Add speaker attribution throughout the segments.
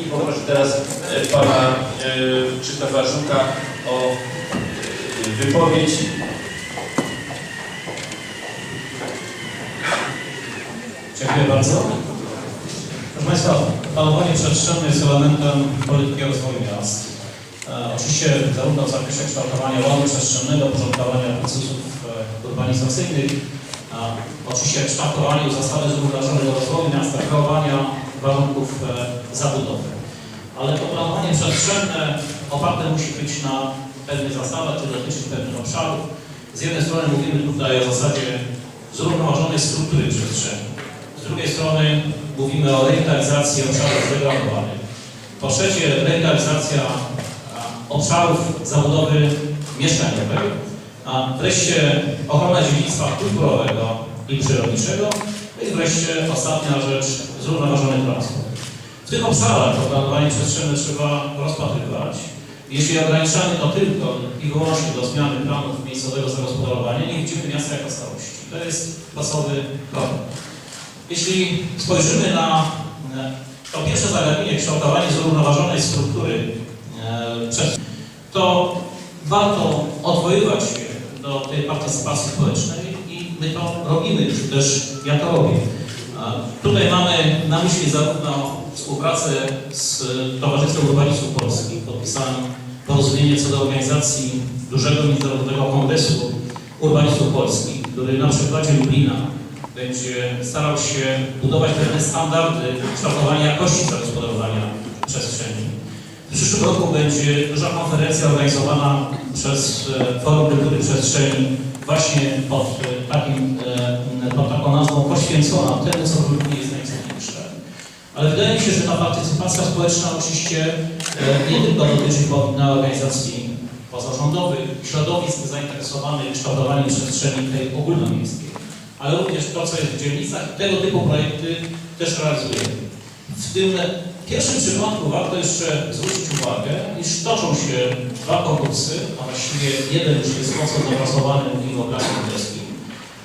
Speaker 1: i poproszę teraz e, pana e, Krzysztofa Żuka o e, wypowiedź.
Speaker 2: Dziękuję bardzo. Proszę Państwa, planowanie przestrzenne jest elementem polityki rozwoju miast. E, oczywiście zarówno w zakresie kształtowania ładu przestrzennego, porządkowania procesów e, urbanizacyjnych, oczywiście kształtowania zasady zrównoważonego rozwoju miasta, kreowania warunków e, zabudowy. Ale to planowanie przestrzenne oparte musi być na pewnych zasadach, które dotyczą pewnych obszarów. Z jednej strony mówimy tutaj o zasadzie zrównoważonej struktury przestrzeni. Z drugiej strony mówimy o rewitalizacji obszarów zdegradowanych. Po trzecie, rewitalizacja obszarów zabudowy mieszkaniowej. A wreszcie ochrona dziedzictwa kulturowego i przyrodniczego. I wreszcie ostatnia rzecz, zrównoważony transport. W tych obszarach to planowanie przestrzenne trzeba rozpatrywać. Jeśli ograniczamy to tylko i wyłącznie do zmiany planów miejscowego zagospodarowania, nie widzimy miasta jako całości. To jest podstawowy problem. Jeśli spojrzymy na e, to pierwsze zagadnienie, kształtowanie zrównoważonej struktury e, to warto odwoływać się do tej partycypacji społecznej i my to robimy, czy też ja to robię. Tutaj mamy na myśli zarówno współpracę z Towarzystwem Urbanistów Polskich, podpisałem porozumienie co do organizacji dużego międzynarodowego kongresu urbanistów polskich, który na przykładzie Lublina będzie starał się budować pewne standardy kształtowania jakości zagospodarowania przestrzeni. W przyszłym roku będzie duża konferencja organizowana przez e, Forum Kultury Przestrzeni właśnie pod, e, takim, e, pod taką nazwą poświęcona temu, co w Lublinie jest najcenniejsze. Ale wydaje mi się, że ta partycypacja społeczna oczywiście nie tylko dotyczyć powinna organizacji pozarządowych, środowisk zainteresowanych kształtowaniem przestrzeni tej ogólnomiejskiej ale również to, co jest w dzielnicach tego typu projekty też realizujemy. W tym pierwszym przypadku warto jeszcze zwrócić uwagę, iż toczą się dwa konkursy, a właściwie jeden już jest mocno dopracowany, mówimy o planie lubelskim,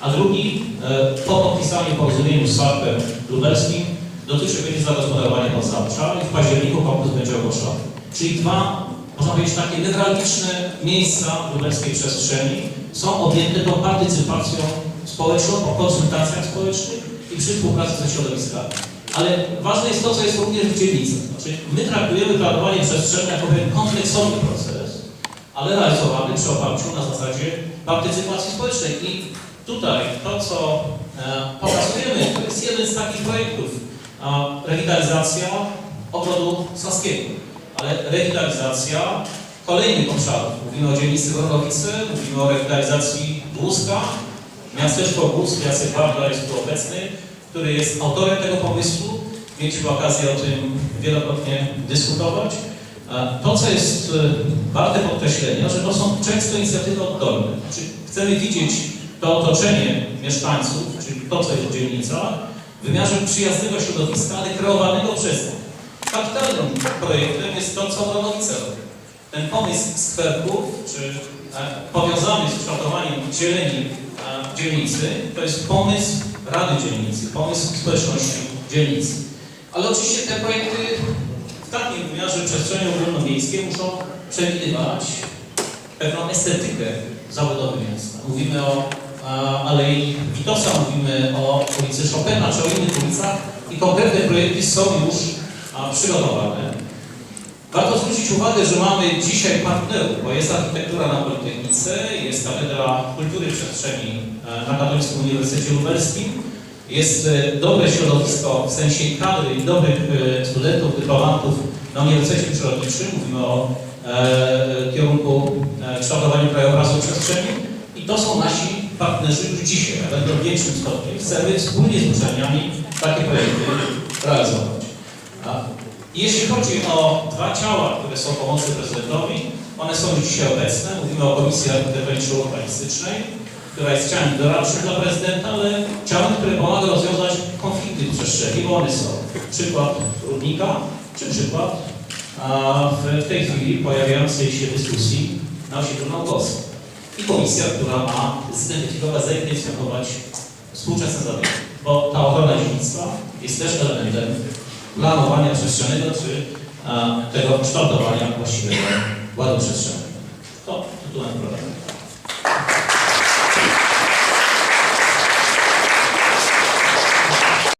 Speaker 2: a drugi e, po podpisaniu porozumienia z Farpem Lubelskim dotyczy będzie zagospodarowania Podsapcza i w październiku konkurs będzie ogłoszony. Czyli dwa, można powiedzieć, takie newralgiczne miejsca w lubelskiej przestrzeni są objęte tą partycypacją społeczną, po konsultacjach społecznych i przy współpracy ze środowiskami. Ale ważne jest to, co jest również w dzielnicach. Znaczy, my traktujemy planowanie przestrzenne jako pewien kompleksowy proces, ale realizowany przy oparciu na zasadzie partycypacji społecznej. I tutaj to, co e, pokazujemy, to jest jeden z takich projektów. Rewitalizacja ogrodu saskiego, ale rewitalizacja kolejnych obszarów. Mówimy o dzielnicy Wrogowice, mówimy o rewitalizacji Głuska, Miasteczko Głusk, Jacek Barda jest tu obecny, który jest autorem tego pomysłu. Mieliśmy okazję o tym wielokrotnie dyskutować. To, co jest e, warte podkreślenia, że to są często inicjatywy oddolne. Chcemy widzieć to otoczenie mieszkańców, czyli to, co jest w dzielnicach, w wymiarze przyjaznego środowiska, ale kreowanego przez nich. Kapitalnym projektem jest to, co robi. Ten pomysł skwerków, czy e, powiązany z kształtowaniem zieleni e, dzielnicy, to jest pomysł Rady Dzielnicy, pomysł społeczności dzielnicy. Ale oczywiście te projekty w takim wymiarze przestrzeni ogólnomiejskiej muszą przewidywać pewną estetykę zabudowy miasta. Mówimy o e, Alei Witosa, mówimy o ulicy Chopina czy o innych ulicach i konkretne projekty są już a, przygotowane. Warto zwrócić uwagę, że mamy dzisiaj partnerów, bo jest architektura na Politechnice, jest Katedra Kultury Przestrzeni e, na Katolickim Uniwersytecie Lubelskim, jest e, dobre środowisko w sensie kadry i dobrych e, studentów, dyplomantów na Uniwersytecie Przyrodniczym, mówimy o e, kierunku kształtowania krajobrazu przestrzeni i to są nasi partnerzy już dzisiaj, a będą w większym stopniu. Chcemy wspólnie z uczelniami takie projekty realizować. A jeśli chodzi o dwa ciała, które są pomocy prezydentowi, one są dzisiaj obecne. Mówimy o Komisji Architektoniczno-Urbanistycznej, która jest ciałem doradczym dla prezydenta, ale ciałem, które pomaga rozwiązać konflikty w przestrzeni, bo one są. Przykład Rudnika, czy przykład w, w tej chwili pojawiającej się dyskusji na osiedlu Naukowskim. I komisja, która ma zidentyfikować, zaidentyfikować współczesne zadania, bo ta ochrona dziedzictwa jest też elementem planowania przestrzennego czy tego kształtowania właściwego ładu przestrzennego. To tytułem programu.